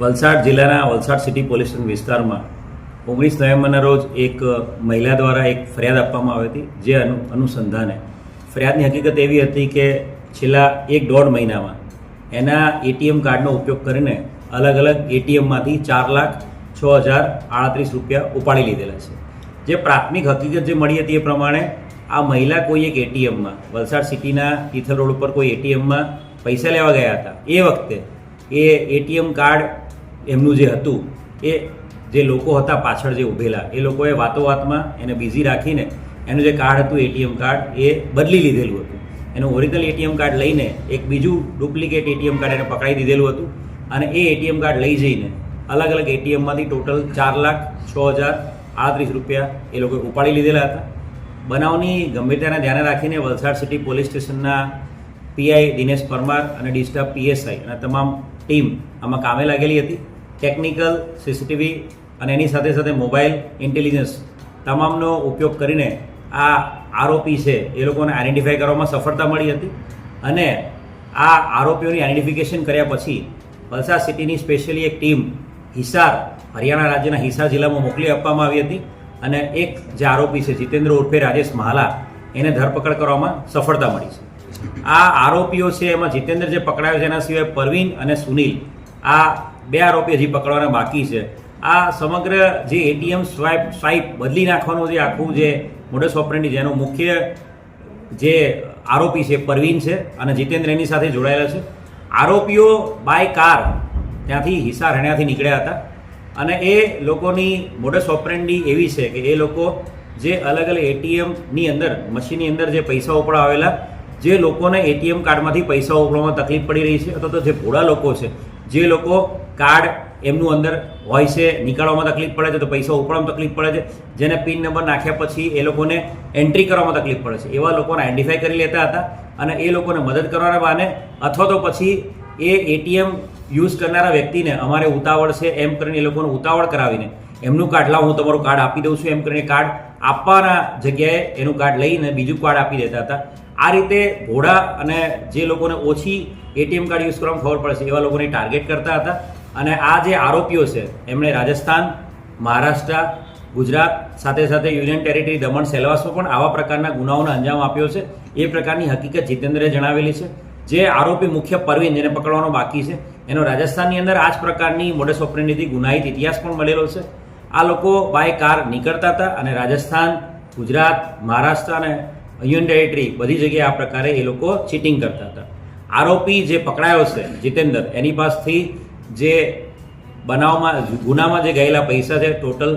વલસાડ જિલ્લાના Valsad city police station વિસ્તારમાં ઓગણીસ નવેમ્બરના રોજ એક મહિલા દ્વારા એક ફરિયાદ આપવામાં આવી હતી, જે અનુ, અનુસંધાને. ફરિયાદની હકીકત એવી હતી કે છેલ્લા એક દોઢ મહિનામાં એના એટીએમ કાર્ડનો ઉપયોગ કરીને અલગ અલગ એટીએમમાંથી ચાર લાખ છ હજાર આડત્રીસ રૂપિયા ઉપાડી લીધેલા છે. જે પ્રાથમિક હકીકત જે મળી હતી એ પ્રમાણે આ મહિલા કોઈ એક એટીએમમાં, વલસાડ સિટીના તિથલ રોડ ઉપર કોઈ એટીએમમાં પૈસા લેવા ગયા હતા. એ વખતે એ એટીએમ કાર્ડ એમનું જે હતું, એ જે લોકો હતા પાછળ જે ઊભેલા એ લોકોએ વાતો વાતમાં એને બિઝી રાખીને એનું જે કાર્ડ હતું એટીએમ કાર્ડ, એ બદલી લીધેલું હતું. એનું ઓરિજિનલ એટીએમ કાર્ડ લઈને એક બીજું ડુપ્લિકેટ એટીએમ કાર્ડ એને પકડાઈ દીધેલું હતું અને એ એટીએમ કાર્ડ લઈ જઈને અલગ અલગ એટીએમમાંથી ટોટલ ચાર લાખ છ હજાર આડત્રીસ રૂપિયા એ લોકોએ ઉપાડી લીધેલા હતા. બનાવની ગંભીરતાને ધ્યાને રાખીને વલસાડ સિટી પોલીસ સ્ટેશનના પીઆઈ દિનેશ પરમાર અને ડિસ્ટર્બ પીએસઆઈ અને તમામ ટીમ આમાં કામે લાગેલી હતી. ટેકનિકલ, સીસીટીવી અને એની સાથે સાથે મોબાઈલ ઇન્ટેલિજન્સ તમામનો ઉપયોગ કરીને આ આરોપી છે, એ લોકોને આઈડેન્ટિફાઈ કરવામાં સફળતા મળી હતી. અને આ આરોપીઓની આઈડેન્ટિફિકેશન કર્યા પછી વલસાડ સિટીની સ્પેશિયલી એક ટીમ હિસાર, હરિયાણા રાજ્યના હિસાર જિલ્લામાં મોકલી આપવામાં આવી હતી. અને એક જે આરોપી છે, જીતેન્દ્ર ઉર્ફે રાજેશ મહાલા, એને ધરપકડ કરવામાં સફળતા મળી છે. આ આરોપીઓ છે, એમાં જીતેન્દ્ર જે પકડાયો છે, એના સિવાય પરવીન અને સુનિલ આ બે આરોપી હજી પકડવાના બાકી છે. આ સમગ્ર જે એટીએમ સ્વાઇપ સ્વાઇપ બદલી નાખવાનું જે આખું જે મોડસ ઓપરેન્ડી જેનો મુખ્ય જે આરોપી છે પરવીન છે અને જીતેન્દ્ર એની સાથે જોડાયેલા છે. આરોપીઓ બાય કાર ત્યાંથી હિસાર હણ્યાથી નીકળ્યા હતા. અને એ લોકોની મોડસ ઓપરેન્ડી એવી છે કે એ લોકો જે અલગ અલગ એટીએમની અંદર, મશીનની અંદર જે પૈસા ઉપડાવેલા જે લોકોને એટીએમ કાર્ડમાંથી પૈસા ઉપડવામાં તકલીફ પડી રહી છે અથવા તો જે ભોળા લોકો છે, જે લોકો કાર્ડ એમનું અંદર હોય છે, નીકાળવામાં તકલીફ પડે છે, તો પૈસા ઉપડવામાં તકલીફ પડે છે, જેને પિન નંબર નાખ્યા પછી એ લોકોને એન્ટ્રી કરવામાં તકલીફ પડે છે. એવા લોકોને આઈડેન્ટિફાઈ કરી લેતા હતા અને એ લોકોને મદદ કરવાના બહાને અથવા તો પછી એ એટીએમ યુઝ કરનારા વ્યક્તિને અમારે ઉતાવળ છે એમ કરીને એ લોકોને ઉતાવળ કરાવીને એમનું કાર્ડ, લાવ, હું તમારું કાર્ડ આપી દઉં છું. એમ કરીને કાર્ડ આપવાના જગ્યાએ એનું કાર્ડ લઈને બીજું કાર્ડ આપી દેતા હતા. આ રીતે ઘોડા અને જે લોકોને ઓછી એટીએમ કાર્ડ યુઝ કરવામાં ખબર પડે છે, એવા લોકોને ટાર્ગેટ કરતા હતા. અને આ જે આરોપીઓ છે, એમણે રાજસ્થાન, મહારાષ્ટ્ર, ગુજરાત સાથે સાથે યુનિયન ટેરિટરી દમણ સેલવાસમાં પણ આવા પ્રકારના ગુનાઓને અંજામ આપ્યો છે. એ પ્રકારની હકીકત જીતેન્દ્રે જણાવેલી છે. જે આરોપી મુખ્ય પરવીન જેને પકડવાનો બાકી છે, એનો રાજસ્થાનની અંદર આ જ પ્રકારની મોડસ ઓપરેન્ડીથી ગુનાહિત ઇતિહાસ પણ મળેલો છે. આ લોકો બાય કાર નીકળતા હતા અને રાજસ્થાન, ગુજરાત, મહારાષ્ટ્ર અને યુનિયન ટેરિટરી બધી જગ્યાએ આ પ્રકારે એ લોકો ચીટિંગ કરતા હતા. આરોપી જે પકડાયો છે, જીતેન્દર, એની પાસેથી જે બનાવમાં, ગુનામાં જે ગયેલા પૈસા છે ટોટલ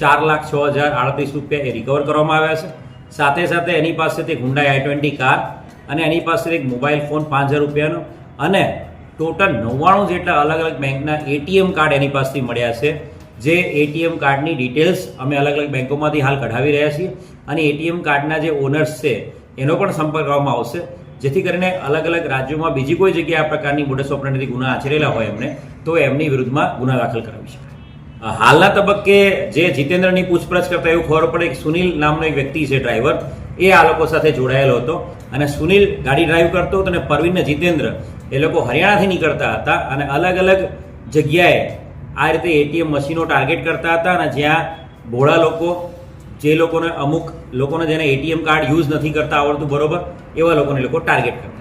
ચાર લાખ છ હજાર આડત્રીસ રૂપિયા એ રિકવર કરવામાં આવ્યા છે. સાથે સાથે એની પાસેથી હુંડાઈ આઈ ટ્વેન્ટી કાર અને એની પાસે એક મોબાઈલ ફોન પાંચ હજાર રૂપિયાનો અને ટોટલ નવ્વાણું જેટલા અલગ અલગ બેંકના એટીએમ કાર્ડ એની પાસેથી મળ્યા છે. જે એટીએમ કાર્ડની ડિટેલ્સ અમે અલગ અલગ બેંકોમાંથી હાલ કઢાવી રહ્યા છીએ. અને એટીએમ કાર્ડના જે ઓનર્સ છે, એનો પણ સંપર્ક કરવામાં આવશે. જેથી કરીને અલગ અલગ રાજ્યોમાં બીજી કોઈ જગ્યાએ આ પ્રકારની મોડસ ઓપરેન્ડથી ગુના આચરેલા હોય એમને, તો એમની વિરુદ્ધમાં ગુના દાખલ કરાવી શકાય. હાલના તબક્કે જે જીતેન્દ્રની પૂછપરછ કરતા એવું ખબર પડે કે સુનિલ નામનો એક વ્યક્તિ છે, ડ્રાઈવર. એ આ લોકો સાથે જોડાયેલો હતો. અને સુનિલ ગાડી ડ્રાઈવ કરતો હતો અને પરવીન જીતેન્દ્ર એ લોકો હરિયાણાથી નીકળતા હતા. અને અલગ અલગ જગ્યાએ આ રીતે એટીએમ મશીનો ટાર્ગેટ કરતા હતા અને જ્યાં ભોળા લોકો, જે લોકોને અમુક લોકોને જેને એટીએમ કાર્ડ યુઝ નથી કરતા આવડતું બરોબર, એવા લોકોને લોકો ટાર્ગેટ કરતા